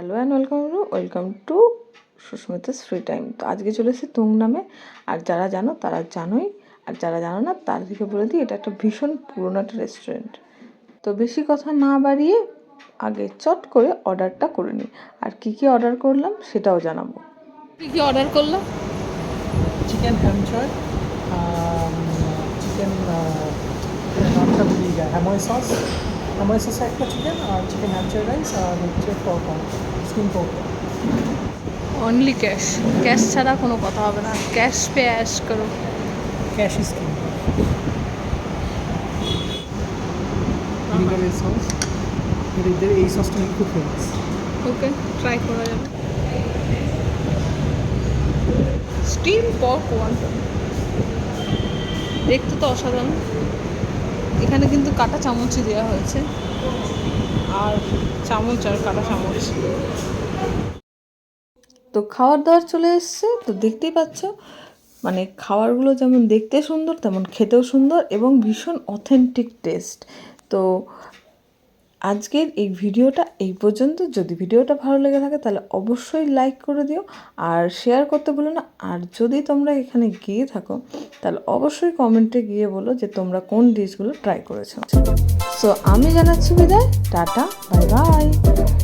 Hello and welcome to welcome to Susmita's free time তো আজকে চলে এসেছি তুং নামে। আর যারা জানো তারা জানোই। আর যারা জানো না তাদেরকে বলে দিই এটা একটা ভীষণ পুরোনো একটা রেস্টুরেন্ট তো বেশি কথা না বাড়িয়ে আগে চট করে অর্ডারটা করে নিই। আর কি কি অর্ডার করলাম সেটাও জানাব। কি কি অর্ডার করলাম? চিকেন হ্যামচয় চিকেন নামটা ভুলিয়ে যায় হ্যাময় সস হ্যাময় সস একটা চিকেন আর চিকেন হ্যামচয় রাইস আর হচ্ছে pork skin pork only cash cash ছাড়া কোনো কথা হবে না। ক্যাশ পে অ্যাশ করো। ক্যাশ স্কিন ভিনেগারের সস এদের এই সসটা খুব ফেমাস ওকে ট্রাই করা যাবে। স্টিম পক ওয়ান্টন দেখতে তো অসাধারণ। এখানে কিন্তু কাটা চামচই দেওয়া হয়েছে। আর চামচ আর কাটা চামচ। তো খাওয়ার দাওয়ার চলে এসছে। তো দেখতেই পাচ্ছ মানে খাবারগুলো যেমন দেখতে সুন্দর, তেমন খেতেও সুন্দর এবং ভীষণ অথেন্টিক টেস্ট তো আজকের এই ভিডিওটা এই পর্যন্ত। যদি ভিডিওটা ভালো লেগে থাকে, তাহলে অবশ্যই লাইক করে দিও আর শেয়ার করতে বলো না। আর যদি তোমরা এখানে গিয়ে থাকো, তাহলে অবশ্যই কমেন্টে গিয়ে বলো যে তোমরা কোন ডিশগুলো ট্রাই করেছ। সো আমি জানাচ্ছি বিদায়। Tata bye bye